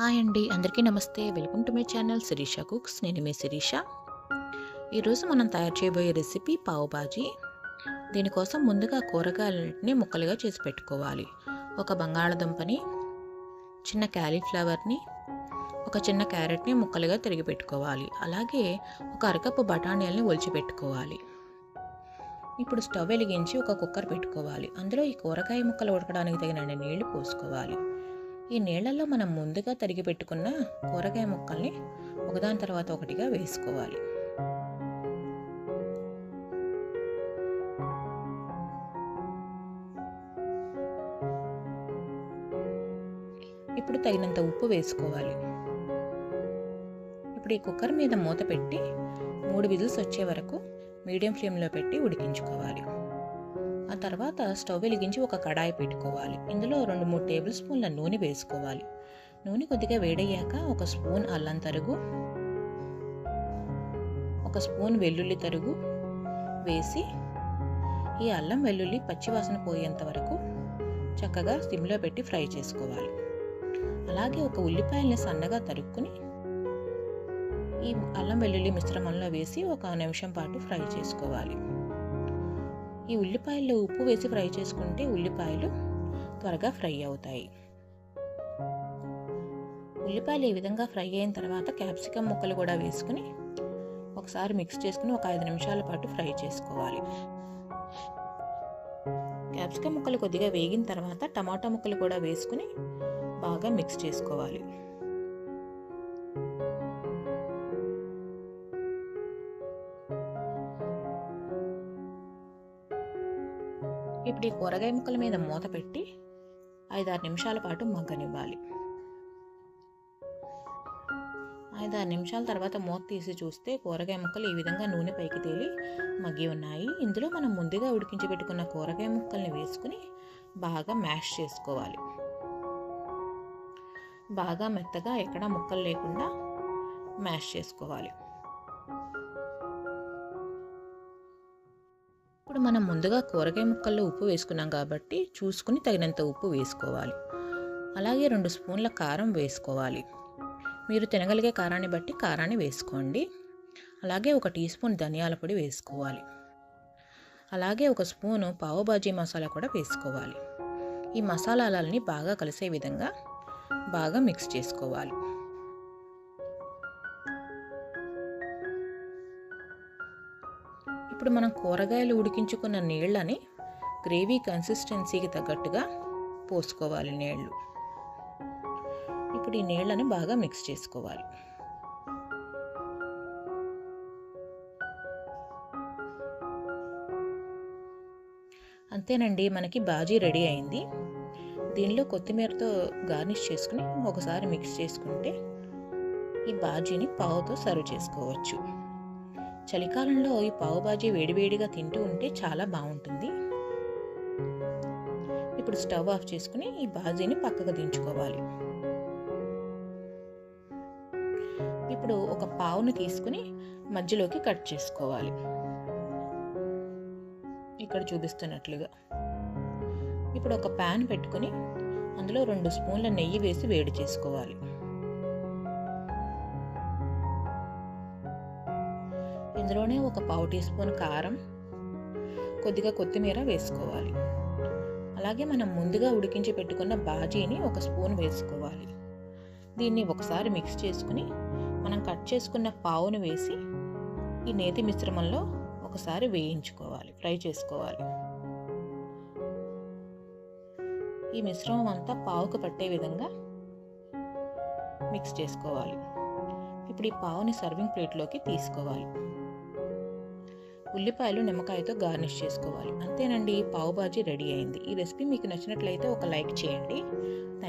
Hi అండి. అందరికీ నమస్తే. Welcome to my channel Sirisha cooks. నేను మీ శిరీష. ఈరోజు మనం తయారు చేయబోయే రెసిపీ పావు బాజీ. దీనికోసం ముందుగా కూరగాయలని ముక్కలుగా చేసి పెట్టుకోవాలి. ఒక బంగాళదుంపని చిన్న క్యాలీఫ్లవర్ని ఒక చిన్న క్యారెట్ని ముక్కలుగా తిరిగి పెట్టుకోవాలి. అలాగే ఒక అరకప్పు బఠానీలని ఒలిచి పెట్టుకోవాలి. ఇప్పుడు స్టవ్ వెలిగించి ఒక కుక్కర్ పెట్టుకోవాలి. అందులో ఈ కూరగాయ ముక్కలు ఉడకడానికి తగిన నీళ్ళు పోసుకోవాలి. ఈ నీళ్ళలో మనం ముందుగా తరిగి పెట్టుకున్న కూరగాయ ముక్కల్ని ఒకదాని తర్వాత ఒకటిగా వేసుకోవాలి. ఇప్పుడు తగినంత ఉప్పు వేసుకోవాలి. ఇప్పుడు ఈ కుక్కర్ మీద మూత పెట్టి మూడు విజిల్స్ వచ్చే వరకు మీడియం ఫ్లేమ్లో పెట్టి ఉడికించుకోవాలి. ఆ తర్వాత స్టవ్ వెలిగించి ఒక కడాయి పెట్టుకోవాలి. ఇందులో రెండు మూడు టేబుల్ స్పూన్ల నూనె వేసుకోవాలి. నూనె కొద్దిగా వేడయ్యాక ఒక స్పూన్ అల్లం తరుగు ఒక స్పూన్ వెల్లుల్లి తరుగు వేసి ఈ అల్లం వెల్లుల్లి పచ్చివాసన పోయేంత వరకు చక్కగా సిమ్లో పెట్టి ఫ్రై చేసుకోవాలి. అలాగే ఒక ఉల్లిపాయల్ని సన్నగా తరుక్కుని ఈ అల్లం వెల్లుల్లి మిశ్రమంలో వేసి ఒక నిమిషం పాటు ఫ్రై చేసుకోవాలి. ఈ ఉల్లిపాయల్లో ఉప్పు వేసి ఫ్రై చేసుకుంటే ఉల్లిపాయలు త్వరగా ఫ్రై అవుతాయి. ఉల్లిపాయలు ఈ విధంగా ఫ్రై అయిన తర్వాత క్యాప్సికమ్ ముక్కలు కూడా వేసుకుని ఒకసారి మిక్స్ చేసుకుని ఒక ఐదు నిమిషాల పాటు ఫ్రై చేసుకోవాలి. క్యాప్సికమ్ ముక్కలు కొద్దిగా వేగిన తర్వాత టమాటా ముక్కలు కూడా వేసుకుని బాగా మిక్స్ చేసుకోవాలి. ఇప్పుడు ఈ కూరగాయ ముక్కల మీద మూత పెట్టి ఐదారు నిమిషాల పాటు మగ్గనివ్వాలి. ఐదారు నిమిషాల తర్వాత మూత తీసి చూస్తే కూరగాయ ముక్కలు ఈ విధంగా నూనె పైకి తేలి మగ్గి ఉన్నాయి. ఇందులో మనం ముందుగా ఉడికించి పెట్టుకున్న కూరగాయ ముక్కల్ని వేసుకుని బాగా మ్యాష్ చేసుకోవాలి. బాగా మెత్తగా ఎక్కడా ముక్కలు లేకుండా మ్యాష్ చేసుకోవాలి. ఇప్పుడు మనం ముందుగా కూరగాయ ముక్కల్లో ఉప్పు వేసుకున్నాం కాబట్టి చూసుకుని తగినంత ఉప్పు వేసుకోవాలి. అలాగే రెండు స్పూన్ల కారం వేసుకోవాలి. మీరు తినగలిగే కారాన్ని బట్టి కారాన్ని వేసుకోండి. అలాగే ఒక టీ స్పూన్ ధనియాల పొడి వేసుకోవాలి. అలాగే ఒక స్పూను పావుబాజీ మసాలా కూడా వేసుకోవాలి. ఈ మసాలాలని బాగా కలిసే విధంగా బాగా మిక్స్ చేసుకోవాలి. ఇప్పుడు మనం కూరగాయలు ఉడికించుకున్న నీళ్ళని గ్రేవీ కన్సిస్టెన్సీకి తగ్గట్టుగా పోసుకోవాలి నీళ్ళు ఇప్పుడు ఈ నీళ్ళని బాగా మిక్స్ చేసుకోవాలి. అంతేనండి మనకి బాజీ రెడీ అయింది. దీనిలో కొత్తిమీరతో గార్నిష్ చేసుకుని ఒకసారి మిక్స్ చేసుకుంటే ఈ బాజీని పావుతో సర్వ్ చేసుకోవచ్చు. చలికాలంలో ఈ పావుబాజీ వేడివేడిగా తింటూ ఉంటే చాలా బాగుంటుంది. ఇప్పుడు స్టవ్ ఆఫ్ చేసుకుని ఈ బాజీని పక్కకు దించుకోవాలి. ఇప్పుడు ఒక పావును తీసుకుని మధ్యలోకి కట్ చేసుకోవాలి. ఇక్కడ చూపిస్తున్నట్లుగా. ఇప్పుడు ఒక ప్యాన్ పెట్టుకుని అందులో రెండు స్పూన్ల నెయ్యి వేసి వేడి చేసుకోవాలి. ఇందులోనే ఒక పావు టీ స్పూన్ కారం కొద్దిగా కొత్తిమీర వేసుకోవాలి. అలాగే మనం ముందుగా ఉడికించి పెట్టుకున్న బాజీని ఒక స్పూన్ వేసుకోవాలి. దీన్ని ఒకసారి మిక్స్ చేసుకుని మనం కట్ చేసుకున్న పావును వేసి ఈ నేతి మిశ్రమంలో ఒకసారి వేయించుకోవాలి ఫ్రై చేసుకోవాలి. ఈ మిశ్రమం అంతా పావుకు పట్టే విధంగా మిక్స్ చేసుకోవాలి. ఇప్పుడు ఈ పావుని సర్వింగ్ ప్లేట్లోకి తీసుకోవాలి. ఉల్లిపాయలు నిమ్మకాయతో గార్నిష్ చేసుకోవాలి. అంతేనండి పావుబాజీ రెడీ అయింది. ఈ రెసిపీ మీకు నచ్చినట్లయితే ఒక లైక్ చేయండి. థ్యాంక్